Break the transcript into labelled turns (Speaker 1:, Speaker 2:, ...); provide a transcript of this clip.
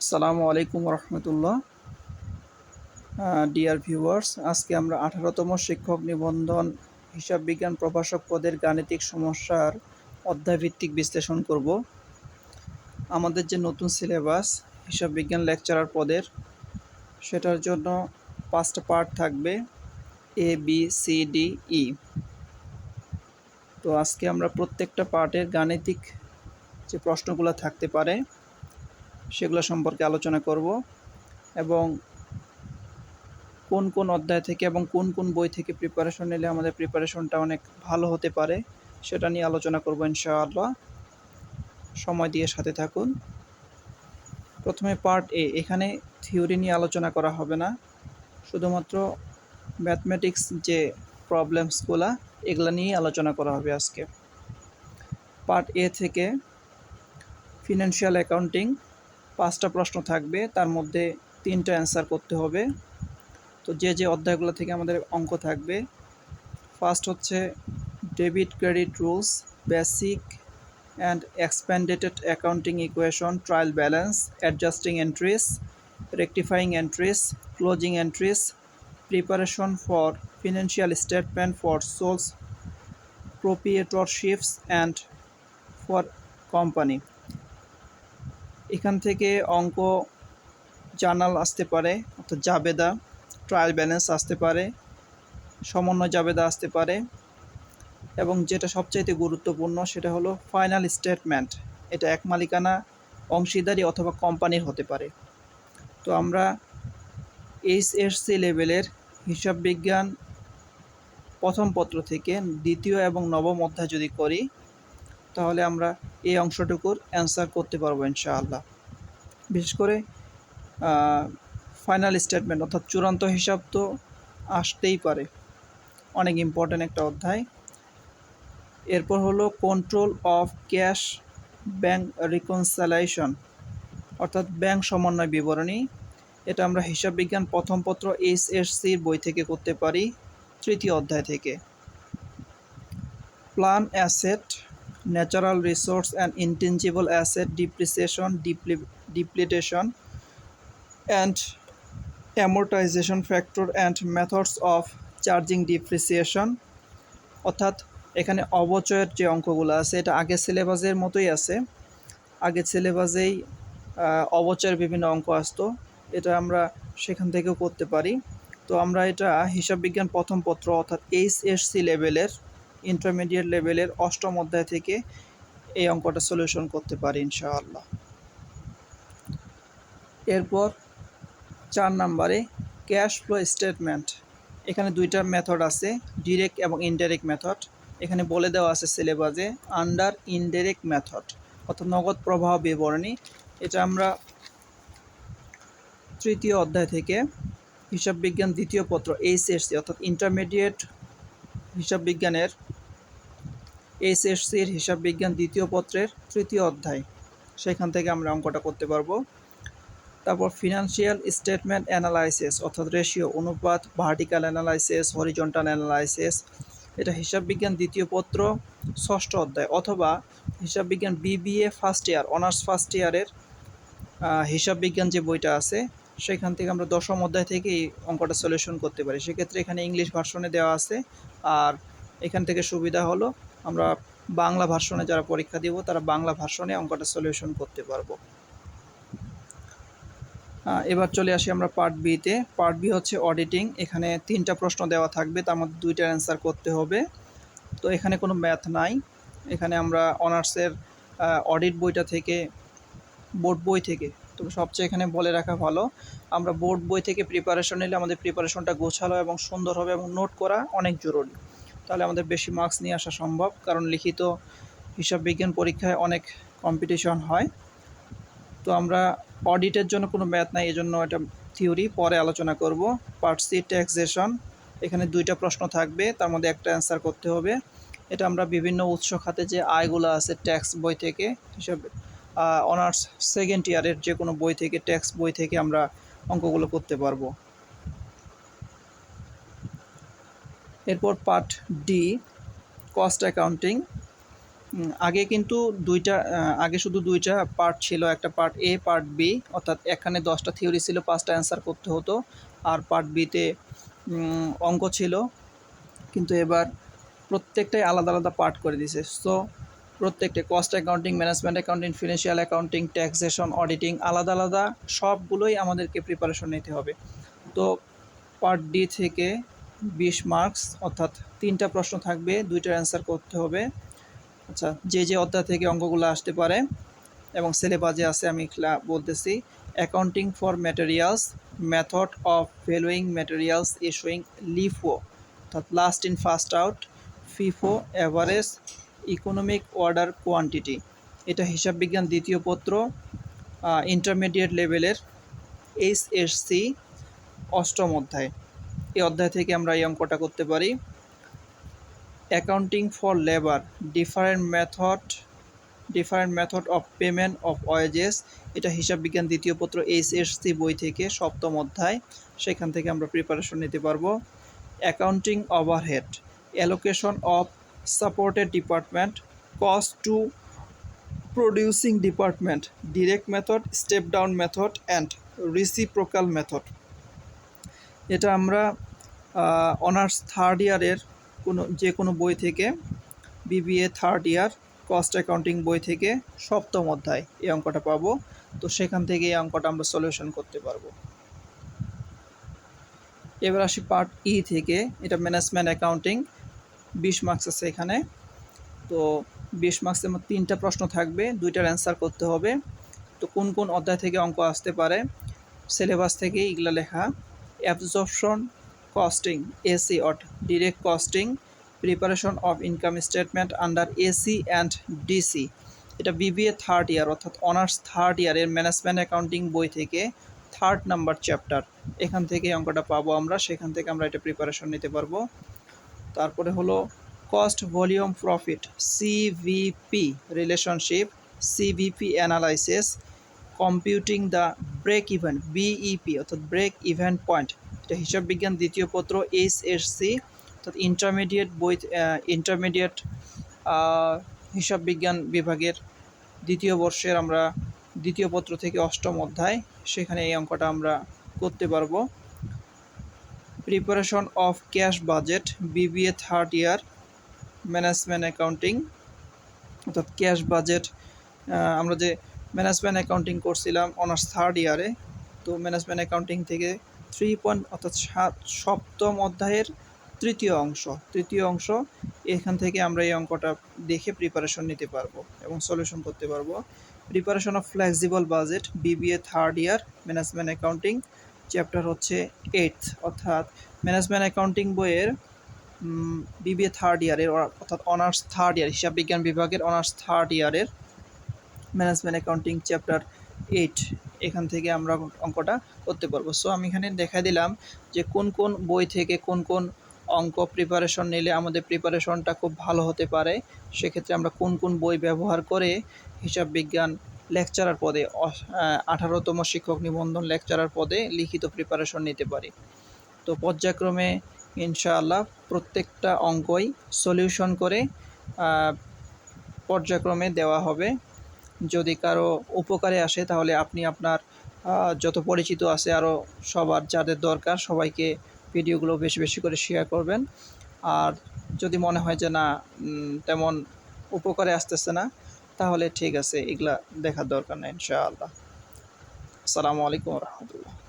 Speaker 1: আসসালামু আলাইকুম রহমতুল্লাহ। Dear viewers আজকে আমরা আঠারোতম শিক্ষক নিবন্ধন হিসাব বিজ্ঞান প্রভাষক পদের গাণিতিক সমস্যার অধ্যায়ভিত্তিক বিশ্লেষণ করব। আমাদের যে নতুন সিলেবাস হিসাব বিজ্ঞান লেকচারার পদের, সেটার জন্য পাঁচটা পার্ট থাকবে A B C D E তো আজকে আমরা প্রত্যেকটা পার্টের গাণিতিক যে প্রশ্নগুলো থাকতে পারে সেগুলো সম্পর্কে আলোচনা করব এবং কোন কোন অধ্যায় থেকে এবং কোন কোন বই থেকে প্রিপারেশন নিলে আমাদের প্রিপারেশনটা অনেক ভালো হতে পারে, সেটা নিয়ে আলোচনা করব ইনশাআল্লাহ। সময় দিয়ে সাথে থাকুন। প্রথমে পার্ট এ এখানে থিওরি নিয়ে আলোচনা করা হবে না। শুধুমাত্র ম্যাথমেটিক্স যে প্রবলেমসগুলা এগুলো নিয়েই আলোচনা করা হবে আজকে। পার্ট এ থেকে ফিনান্সিয়াল অ্যাকাউন্টিং পাঁচটা প্রশ্ন থাকবে, তার মধ্যে তিনটা অ্যান্সার করতে হবে। তো যে যে অধ্যায়গুলো থেকে আমাদের অঙ্ক থাকবে ফার্স্ট হচ্ছে debit credit rules basic and expanded accounting equation trial balance adjusting entries rectifying entries closing entries preparation for financial statement for soles proprietorships and for company এখান থেকে অঙ্ক জার্নাল আসতে পারে, অর্থাৎ জাবেদা ট্রায়াল ব্যালেন্স আসতে পারে, সমন্বয় জাবেদা আসতে পারে, এবং যেটা সবচাইতে গুরুত্বপূর্ণ সেটা হলো ফাইনাল স্টেটমেন্ট এটা এক মালিকানা, অংশীদারি অথবা কোম্পানির হতে পারে। তো আমরা এইচএসসি লেভেলের হিসাব বিজ্ঞান প্রথম পত্র থেকে দ্বিতীয় এবং নবম অধ্যায় যদি করি তাহলে আমরা এই অংশটুকুর অ্যান্সার করতে পারব ইনশাআল্লাহ। বিশেষ করে ফাইনাল স্টেটমেন্ট অর্থাৎ চূড়ান্ত হিসাব তো আসতেই পারে। অনেক ইম্পর্ট্যান্ট একটা অধ্যায়। এরপর হলো control of cash bank reconciliation অর্থাৎ ব্যাংক সমন্বয় বিবরণী। এটা আমরা হিসাব বিজ্ঞান প্রথম পত্র এইচএসসির বই থেকে করতে পারি, তৃতীয় অধ্যায় থেকে। Plant asset natural resource and intangible asset depreciation depletion and amortization factor and methods of charging depreciation অর্থাৎ এখানে অবচয়ের যে অঙ্কগুলো আছে, এটা আগের সিলেবাসের মতোই আছে। আগের সিলেবাসেই অবচয়ের বিভিন্ন অঙ্ক আসতো। এটা আমরা সেখান থেকেও করতে পারি। তো আমরা এটা হিসাব বিজ্ঞান প্রথম পত্র অর্থাৎ এইচ এস সি লেভেলের ইন্টারমিডিয়েট লেভেলের অষ্টম অধ্যায় থেকে এই অঙ্কটা সলিউশন করতে পারি, ইনশাআল্লাহ। এরপর চার নাম্বারে ক্যাশ ফ্লো স্টেটমেন্ট এখানে দুইটা মেথড আছে ডিরেক্ট এবং ইনডাইরেক্ট মেথড এখানে বলে দেওয়া আছে সিলেবাসে আন্ডার ইনডাইরেক্ট মেথড অর্থাৎ নগদ প্রবাহ বিবরণী। এটা আমরা তৃতীয় অধ্যায় থেকে হিসাব বিজ্ঞান দ্বিতীয় পত্র এইচএসসি অর্থাৎ ইন্টারমিডিয়েট হিসাব বিজ্ঞানের এইচএসসির হিসাব বিজ্ঞান দ্বিতীয় পত্রের তৃতীয় অধ্যায়। সেখান থেকে আমরা অঙ্কটা করতে পারব। তারপর ফিনান্সিয়াল স্টেটমেন্ট অ্যানালাইসিস অর্থাৎ রেশিও অনুপাত ভার্টিক্যাল অ্যানালাইসিস হরিজন্টাল অ্যানালাইসিস এটা হিসাব বিজ্ঞান দ্বিতীয় পত্র, ষষ্ঠ অধ্যায়, অথবা হিসাব বিজ্ঞান BBA first year honours first ইয়ারের হিসাব বিজ্ঞান যে বইটা আছে, সেখান থেকে আমরা দশম অধ্যায় থেকে এই অঙ্কটা সলিউশন করতে পারি। সেক্ষেত্রে এখানে ইংলিশ ভার্সনে দেওয়া আছে। আর এখান থেকে সুবিধা হলো, আমরা বাংলা ভার্সনে যারা পরীক্ষা দিব, তারা বাংলা ভার্সনে অঙ্কটা সলিউশন করতে পারব। এবার চলে আসি আমরা পার্ট বিতে পার্ট বি হচ্ছে অডিটিং এখানে তিনটা প্রশ্ন দেওয়া থাকবে, তার মধ্যে দুইটার অ্যান্সার করতে হবে। তো এখানে কোনো ম্যাথ নাই। এখানে আমরা অনার্সের অডিট বইটা থেকে বোর্ড বই থেকে, তো সবচেয়ে এখানে বলে রাখা ভালো, আমরা বোর্ড বই থেকে প্রিপারেশন নিলে আমাদের প্রিপারেশনটা গোছালো এবং সুন্দর হবে এবং নোট করা অনেক জরুরি। তাহলে আমাদের বেশি মার্কস নিয়ে আসা সম্ভব, কারণ লিখিত হিসাব বিজ্ঞান পরীক্ষায় অনেক কম্পিটিশন হয়। তো আমরা অডিটের জন্য কোনো ম্যাথ নাই, এজন্য এটা থিওরি পরে আলোচনা করব। পার্ট সি ট্যাক্সেশন এখানে দুইটা প্রশ্ন থাকবে, তার মধ্যে একটা অ্যান্সার করতে হবে। এটা আমরা বিভিন্ন উৎস খাতে যে আয়গুলো আছে ট্যাক্স বই থেকে, হিসাবে অনার্স সেকেন্ড ইয়ারের যে কোনো বই থেকে ট্যাক্স বই থেকে আমরা অঙ্কগুলো করতে পারব। এরপর পার্ট ডি, কস্ট অ্যাকাউন্টিং। আগে কিন্তু দুইটা আগে শুধু দুইটা পার্ট ছিল, একটা পার্ট এ, পার্ট বি, অর্থাৎ এখানে দশটা থিওরি ছিল, পাঁচটা অ্যান্সার করতে হতো, আর পার্ট বিতে অঙ্ক ছিল। কিন্তু এবার প্রত্যেকটাই আলাদা আলাদা পার্ট করে দিয়েছে সো, প্রত্যেকটা cost accounting, management accounting, financial accounting, taxation, auditing, আলাদা আলাদা সবগুলোই আমাদেরকে প্রিপারেশন নিতে হবে। তো, পার্ট ডি থেকে বিশ মার্কস, অর্থাৎ তিনটা প্রশ্ন থাকবে, দুইটার অ্যান্সার করতে হবে। আচ্ছা যে যে অধ্যায় থেকে অঙ্কগুলো আসতে পারে, এবং সিলেবাসে আছে, আমি বলতেছি। Accounting for materials method of valuing materials issuing LIFO অর্থাৎ last in first out FIFO average economic order quantity এটা হিসাব বিজ্ঞান দ্বিতীয় পত্র ইন্টারমিডিয়েট লেভেলের এইচ এস সি অষ্টম অধ্যায়। এই অধ্যায় থেকে আমরা এই অঙ্কটা করতে পারি। Accounting for labour different method different method of payment of wages এটা হিসাব বিজ্ঞান দ্বিতীয় পত্র এইচএসসি বই থেকে সপ্তম অধ্যায়, সেখান থেকে আমরা প্রিপারেশন নিতে পারব। Accounting overhead allocation of supported department cost to producing department direct method step down method and reciprocal method এটা আমরা অনার্স থার্ড ইয়ারের কোনো, যে কোনো বই থেকে BBA third year cost accounting বই থেকে সপ্তম অধ্যায় এই অঙ্কটা পাবো। তো সেখান থেকে এই অঙ্কটা আমরা সলিউশন করতে পারব। এবার আসি পার্ট ই থেকে, এটা ম্যানেজমেন্ট অ্যাকাউন্টিং বিশ মার্কস আছে এখানে। তো বিশ মার্কসের মধ্যে তিনটা প্রশ্ন থাকবে, দুইটার অ্যান্সার করতে হবে। তো কোন কোন অধ্যায় থেকে অঙ্ক আসতে পারে সিলেবাস থেকে এগুলো লেখা। Absorption costing AC or direct costing preparation of income statement under AC and DC এটা বিবিএ থার্ড ইয়ার অর্থাৎ অনার্স থার্ড ইয়ারের ম্যানেজমেন্ট অ্যাকাউন্টিং বই থেকে থার্ড নাম্বার চ্যাপ্টার এখান থেকে অঙ্কটা পাবো আমরা, সেখান থেকে আমরা এটা প্রিপারেশন নিতে পারব। তারপরে হলো cost volume profit CVP relationship CVP analysis computing the break event BEP অর্থাৎ ব্রেক ইভেন্ট পয়েন্ট এটা হিসাব বিজ্ঞান দ্বিতীয় পত্র এইচ এস সি অর্থাৎ ইন্টারমিডিয়েট বই ইন্টারমিডিয়েট হিসাব বিজ্ঞান বিভাগের দ্বিতীয় বর্ষের আমরা দ্বিতীয় পত্র থেকে অষ্টম অধ্যায়, সেখানে এই অঙ্কটা আমরা করতে পারব। Preparation of cash budget BBA third year management accounting অর্থাৎ ক্যাশ বাজেট আমরা যে ম্যানেজমেন্ট অ্যাকাউন্টিং করছিলাম অনার্স থার্ড ইয়ারে তো ম্যানেজমেন্ট অ্যাকাউন্টিং থেকে থ্রি পয়েন্ট অর্থাৎ সাত, সপ্তম অধ্যায়ের তৃতীয় অংশ তৃতীয় অংশ, এখান থেকে আমরা এই অঙ্কটা দেখে প্রিপারেশন নিতে পারব এবং সলিউশন করতে পারব। Preparation of flexible budget BBA third year management accounting chapter হচ্ছে এইট অর্থাৎ ম্যানেজমেন্ট অ্যাকাউন্টিং বইয়ের বিবিএ থার্ড ইয়ারের অর্থাৎ অনার্স থার্ড ইয়ার হিসাব বিজ্ঞান বিভাগের অনার্স থার্ড ইয়ারের ম্যানেজমেন্ট অ্যাকাউন্টিং চ্যাপ্টার এইট এখান থেকে আমরা অঙ্কটা করতে পারব। সো আমি এখানে দেখা দিলাম যে কোন কোন বই থেকে কোন কোন অঙ্ক প্রিপারেশন নিলে আমাদের প্রিপারেশনটা খুব ভালো হতে পারে। সেক্ষেত্রে আমরা কোন কোন বই ব্যবহার করে হিসাব বিজ্ঞান লেকচারার পদে আঠারোতম শিক্ষক নিবন্ধন লেকচারার পদে লিখিত প্রিপারেশন নিতে পারি। তো পর্যায়ক্রমে ইনশাআল্লাহ প্রত্যেকটা অঙ্কই সলিউশন করে পর্যায়ক্রমে দেওয়া হবে। যদি কারও উপকারে আসে, তাহলে আপনি আপনার যত পরিচিত আছে আরও সবার যাদের দরকার, সবাইকে ভিডিওগুলো বেশি বেশি করে শেয়ার করবেন। আর যদি মনে হয় যে না তেমন উপকারে আসতেছে না, তাহলে ঠিক আছে, এগুলা দেখার দরকার নেই, ইনশাআল্লাহ। আসসালামু আলাইকুম রহমতুল্লাহ।